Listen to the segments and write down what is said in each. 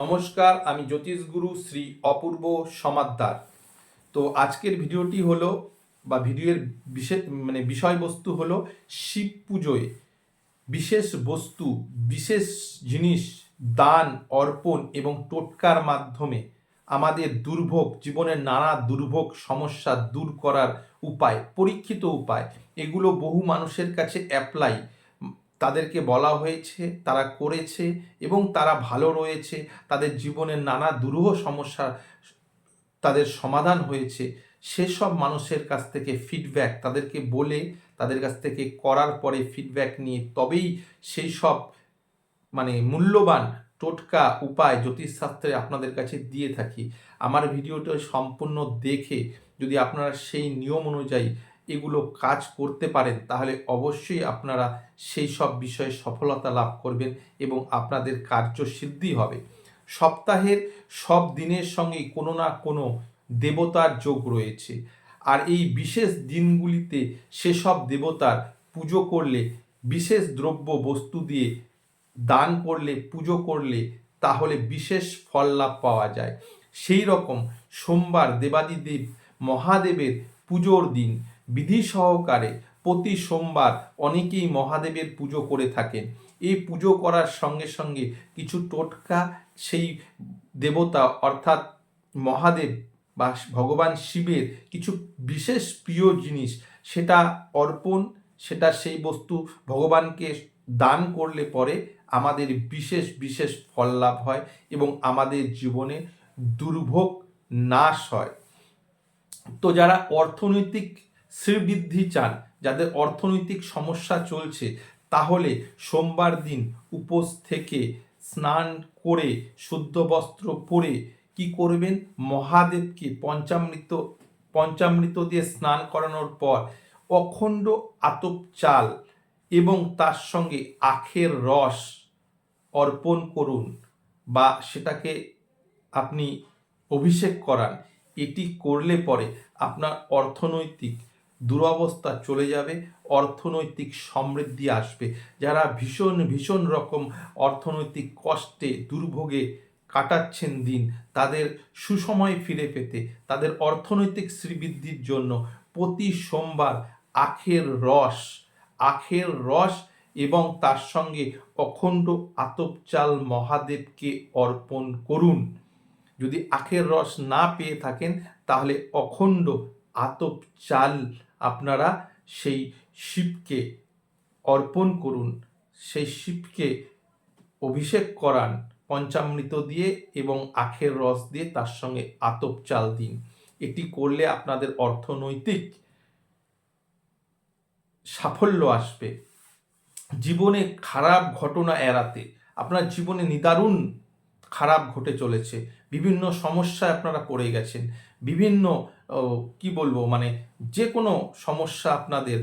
নমস্কার, আমি জ্যোতিষগুরু শ্রী অপূর্ব সমাদ্দার। তো আজকের ভিডিওটি হলো, বা ভিডিওর বিশেষ মানে বিষয়বস্তু হলো শিব পুজোয় বিশেষ বস্তু, বিশেষ জিনিস, দান, অর্পণ এবং টোটকার মাধ্যমে আমাদের দুর্ভোগ, জীবনের নানা দুর্ভোগ, সমস্যা দূর করার উপায়, পরীক্ষিত উপায়, এগুলো বহু মানুষের কাছে অ্যাপ্লাই তাদেরকে বলা হয়েছে, তারা করেছে এবং তারা ভালো রয়েছে। তাদের জীবনের নানা দুরূহ সমস্যা তাদের সমাধান হয়েছে। সেসব মানুষের কাছ থেকে ফিডব্যাক তাদেরকে বলে, তাদের কাছ থেকে করার পরে ফিডব্যাক নিয়ে তবেই সেই সব মানে মূল্যবান টোটকা উপায় জ্যোতিষশাস্ত্রে আপনাদের কাছে দিয়ে থাকি। আমার ভিডিওটা সম্পূর্ণ দেখে যদি আপনারা সেই নিয়ম অনুযায়ী এগুলো কাজ করতে পারেন, তাহলে অবশ্যই আপনারা সেই সব বিষয়ে সফলতা লাভ করবেন এবং আপনাদের কার্যসিদ্ধি হবে। সপ্তাহের সব দিনের সঙ্গে কোনো না কোনো দেবতার যোগ রয়েছে। আর এই বিশেষ দিনগুলিতে সেসব দেবতার পুজো করলে, বিশেষ দ্রব্য বস্তু দিয়ে দান করলে, পুজো করলে তাহলে বিশেষ ফল লাভ পাওয়া যায়। সেই রকম সোমবার দেবাদিদেব মহাদেবের পুজোর দিন বিধি সহকারে প্রতি সোমবার অনেকেই মহাদেবের পুজো করে থাকেন। এই পুজো করার সঙ্গে সঙ্গে কিছু টোটকা সেই দেবতা অর্থাৎ মহাদেব বা ভগবান শিবের কিছু বিশেষ প্রিয় জিনিস, সেটা অর্পণ, সেটা সেই বস্তু ভগবানকে দান করলে পরে আমাদের বিশেষ বিশেষ ফল লাভ হয় এবং আমাদের জীবনে দুর্ভোগ নাশ হয়। তো যারা অর্থনৈতিক শ্রীবৃদ্ধি চান। যাদের অর্থনৈতিক সমস্যা চলছে, তাহলে সোমবার দিন উপোস থেকে স্নান করে, শুদ্ধ বস্ত্র পরে কি করবেন? মহাদেবকে পঞ্চামৃত পঞ্চামৃত দিয়ে স্নান করানোর পর অখণ্ড আতপ চাল এবং তার সঙ্গে আখের রস অর্পণ করুন বা সেটাকে আপনি অভিষেক করান। এটি করলে পরে আপনার অর্থনৈতিক দুরবস্থা চলে যাবে, অর্থনৈতিক সমৃদ্ধি আসবে। যারা ভীষণ ভীষণ রকম অর্থনৈতিক কষ্টে, দুর্ভোগে কাটাচ্ছেন দিন, তাদের সুসময় ফিরে পেতে, তাদের অর্থনৈতিক শ্রীবৃদ্ধির জন্য প্রতি সোমবার আখের রস আখের রস এবং তার সঙ্গে অখণ্ড আতপচাল মহাদেবকে অর্পণ করুন। যদি আখের রস না পেয়ে থাকেন, তাহলে অখণ্ড আতপ চাল আপনারা সেই শিবকে অর্পণ করুন। সেই শিবকে অভিষেক করান, পঞ্চামৃত দিয়ে এবং আখের রস দিয়ে তার সঙ্গে আতপ চাল দিন। এটি করলে আপনাদের অর্থনৈতিক সাফল্য আসবে। জীবনে খারাপ ঘটনা এড়াতে, আপনার জীবনে নিদারুণ খারাপ ঘটে চলেছে। বিভিন্ন সমস্যায় আপনারা পড়ে গেছেন। বিভিন্ন কি বলব মানে যে কোনো সমস্যা আপনাদের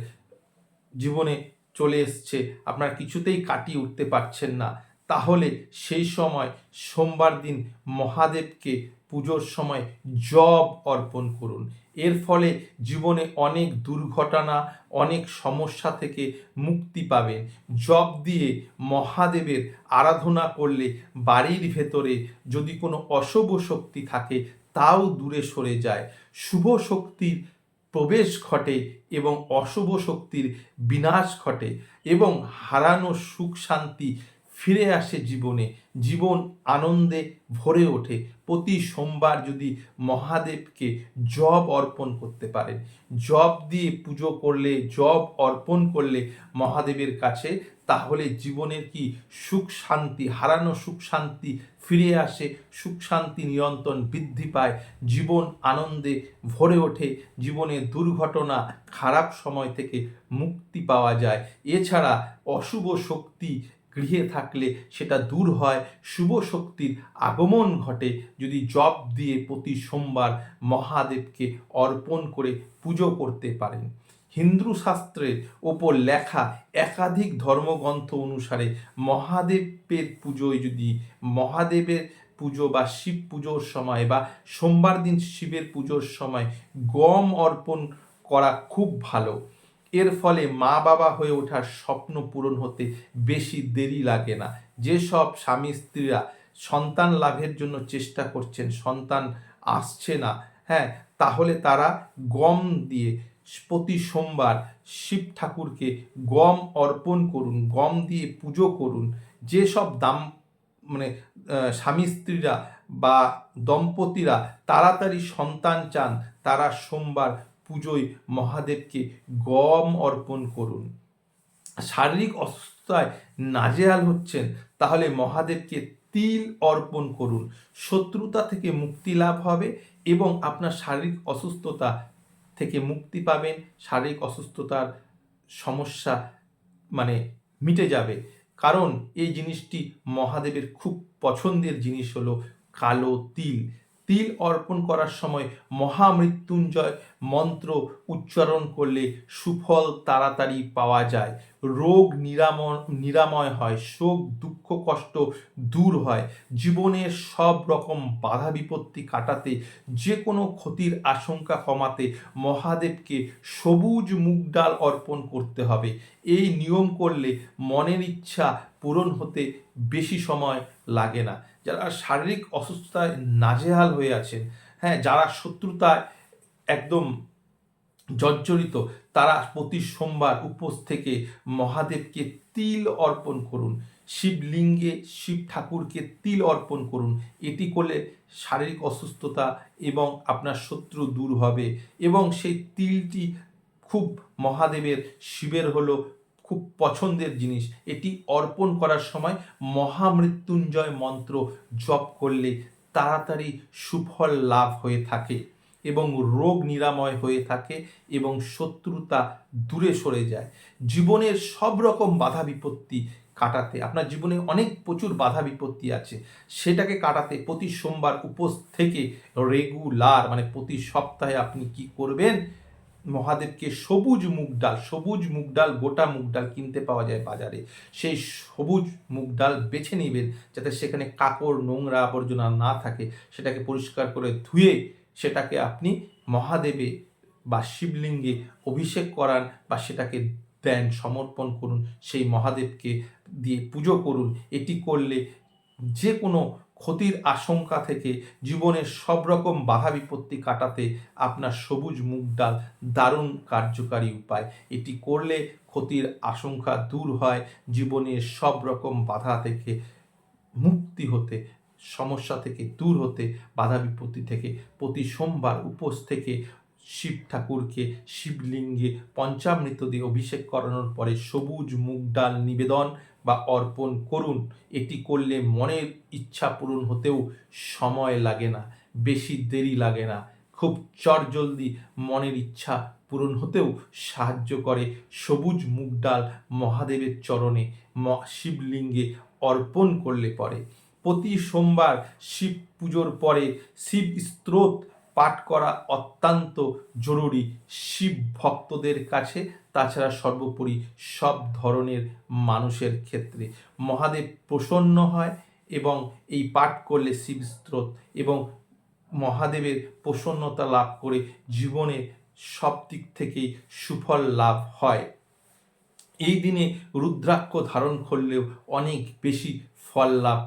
জীবনে চলে এসছে, আপনারা কিছুতেই কাটিয়ে উঠতে পারছেন না। তাহলে সেই সময় সোমবার দিন মহাদেবকে পুজোর সময় জব অর্পণ করুন। এর ফলে জীবনে অনেক দুর্ঘটনা, অনেক সমস্যা থেকে মুক্তি পাবেন। জব দিয়ে মহাদেবের আরাধনা করলে বাড়ির ভেতরে যদি কোনো অশুভ শক্তি থাকে, তাও দূরে সরে যায়। শুভ শক্তির প্রবেশ ঘটে এবং অশুভ শক্তির বিনাশ ঘটে এবং হারানো সুখ শান্তি ফিরে আসে জীবনে। জীবন আনন্দে ভরে ওঠে। প্রতি সোমবার যদি মহাদেবকে জব অর্পণ করতে পারেন জব দিয়ে পুজো করলে জব অর্পণ করলে মহাদেবের কাছে, তাহলে জীবনের কি সুখ শান্তি, হারানো সুখ শান্তি ফিরে আসে, সুখ শান্তি নিয়ন্ত্রণ বৃদ্ধি পায়, জীবন আনন্দে ভরে ওঠে, জীবনে দুর্ঘটনা, খারাপ সময় থেকে মুক্তি পাওয়া যায়। এছাড়া অশুভ শক্তি গৃহে থাকলে সেটা দূর হয়। শুভ শক্তির আগমন ঘটে যদি জপ দিয়ে প্রতি সোমবার মহাদেবকে অর্পণ করে পুজো করতে পারেন। হিন্দু শাস্ত্রের ওপর লেখা একাধিক ধর্মগ্রন্থ অনুসারে মহাদেবের পুজোয় যদি মহাদেবের পুজো বা শিব পুজোর সময় বা সোমবার দিন শিবের পুজোর সময় গম অর্পণ করা খুব ভালো। এর ফলে মা বাবা হয়ে ওঠার স্বপ্ন পূরণ হতে বেশি দেরি লাগে না। যেসব স্বামী স্ত্রীরা সন্তান লাভের জন্য চেষ্টা করছেন, সন্তান আসছে না হ্যাঁ তাহলে তারা গম দিয়ে প্রতি সোমবার শিব ঠাকুরকে গম অর্পণ করুন, গম দিয়ে পুজো করুন। যেসব দাম মানে স্বামী স্ত্রীরা বা দম্পতিরা তাড়াতাড়ি সন্তান চান, তারা সোমবার পুজোয় মহাদেবকে গম অর্পণ করুন। শারীরিক অসুস্থতায় নাজেহাল হচ্ছেন, তাহলে মহাদেবকে তিল অর্পণ করুন। শত্রুতা থেকে মুক্তি লাভ হবে এবং আপনার শারীরিক অসুস্থতা থেকে মুক্তি পাবেন। শারীরিক অসুস্থতার সমস্যা মানে মিটে যাবে। কারণ এই জিনিসটি মহাদেবের খুব পছন্দের জিনিস হলো কালো তিল। তিল অর্পণ করার সময় মহামৃত্যুঞ্জয় মন্ত্র উচ্চারণ করলে সুফল তাড়াতাড়ি পাওয়া যায়। রোগ নিরাময় নিরাময় হয়, শোক, দুঃখ, কষ্ট দূর হয়। জীবনের সব রকম বাধা বিপত্তি কাটাতে যে কোনো ক্ষতির আশঙ্কা কমাতে মহাদেবকে সবুজ মুগ ডাল অর্পণ করতে হবে। এই নিয়ম করলে মনের ইচ্ছা পূরণ হতে বেশি সময় লাগে না। যারা শারীরিক অসুস্থতায় নাজেহাল হয়ে আছেন হ্যাঁ যারা শত্রুতায় একদম জর্জরিত, তারা প্রতি সোমবার উপোস থেকে মহাদেবকে তিল অর্পণ করুন। শিবলিঙ্গে শিব ঠাকুরকে তিল অর্পণ করুন। এটি করলে শারীরিক অসুস্থতা এবং আপনার শত্রু দূর হবে এবং সেই তিলটি খুব মহাদেবের শিবের হলো খুব পছন্দের জিনিস। এটি অর্পণ করার সময় মহামৃত্যুঞ্জয় মন্ত্র জপ করলে তাড়াতাড়ি সুফল লাভ হয়ে থাকে এবং রোগ নিরাময় হয়ে থাকে এবং শত্রুতা দূরে সরে যায়। জীবনের সব রকম বাধা বিপত্তি কাটাতে, আপনার জীবনে অনেক প্রচুর বাধা বিপত্তি আছে, সেটাকে কাটাতে প্রতি সোমবার উপোস থেকে রেগুলার মানে প্রতি সপ্তাহে আপনি কি করবেন? মহাদেবকে সবুজ মুগ ডাল, সবুজ মুগ ডাল, গোটা মুগ ডাল কিনতে পাওয়া যায় বাজারে। সেই সবুজ মুগ ডাল বেছে নেবেন যাতে সেখানে কাকড়, নোংরা আবর্জনা না থাকে। সেটাকে পরিষ্কার করে ধুয়ে সেটাকে আপনি মহাদেবে বা শিবলিঙ্গে অভিষেক করান বা সেটাকে দেন, সমর্পণ করুন। সেই মহাদেবকে দিয়ে পুজো করুন। এটি করলে যে কোনো ক্ষতির আশঙ্কা থেকে জীবনের সব রকম বাধা বিপত্তি কাটাতে আপনার সবুজ মুগ ডাল দারুণ কার্যকারী উপায়। এটি করলে ক্ষতির আশঙ্কা দূর হয়, জীবনের সব রকম বাধা থেকে মুক্তি হতে, সমস্যা থেকে দূর হতে, বাধা বিপত্তি থেকে প্রতি সোমবার উপোস থেকে শিব ঠাকুরকে শিবলিঙ্গে পঞ্চামৃত দিয়ে অভিষেক করানোর পরে সবুজ মুগ ডাল নিবেদন বা অর্পণ করুন, এটি করলে মনের ইচ্ছা পূরণ হতেও সময় লাগে না, বেশি দেরি লাগে না। খুব চটজলদি মনের ইচ্ছা পূরণ হতেও সাহায্য করে সবুজ মুগ ডাল মহাদেবের চরণে শিবলিঙ্গে অর্পণ করলে পরে। প্রতি সোমবার শিব পুজোর পরে শিব স্ত্রোত পাঠ করা অত্যন্ত জরুরি। শিব ভক্তদের কাছে, তাছাড়া সর্বোপরি সব ধরনের মানুষের ক্ষেত্রে। মহাদেব প্রসন্ন হয় এবং এই পাঠ করলে শিব স্ত্রোত এবং মহাদেবের প্রসন্নতা লাভ করে জীবনে সব দিক থেকেই সুফল লাভ হয়। এই দিনে রুদ্রাক্ষ ধারণ করলেও অনেক বেশি ফল লাভ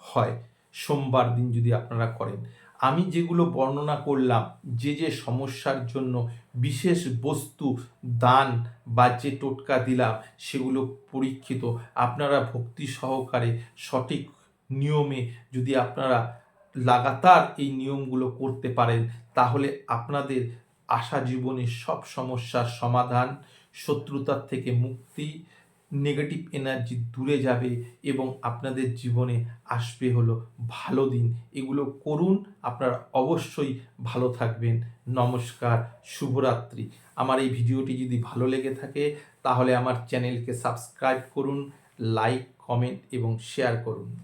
হয়। সোমবার দিন যদি আপনারা করেন। আমি যেগুলো বর্ণনা করলাম, যে যে সমস্যার জন্য বিশেষ বস্তু, দান বা যে টোটকা দিলাম, সেগুলো পরীক্ষিত। আপনারা ভক্তি সহকারে সঠিক নিয়মে যদি আপনারা লাগাতার এই নিয়মগুলো করতে পারেন, তাহলে আপনাদের আশা জীবনে সব সমস্যার সমাধান, শত্রুতার থেকে মুক্তি নেগেটিভ এনার্জি দূরে যাবে এবং আপনাদের জীবনে আসবে হলো ভালো দিন। এগুলো করুন, আপনারা অবশ্যই ভালো থাকবেন। নমস্কার, শুভরাত্রি। আমার এই ভিডিওটি যদি ভালো লেগে থাকে, তাহলে আমার চ্যানেলকে সাবস্ক্রাইব করুন, লাইক, কমেন্ট এবং শেয়ার করুন।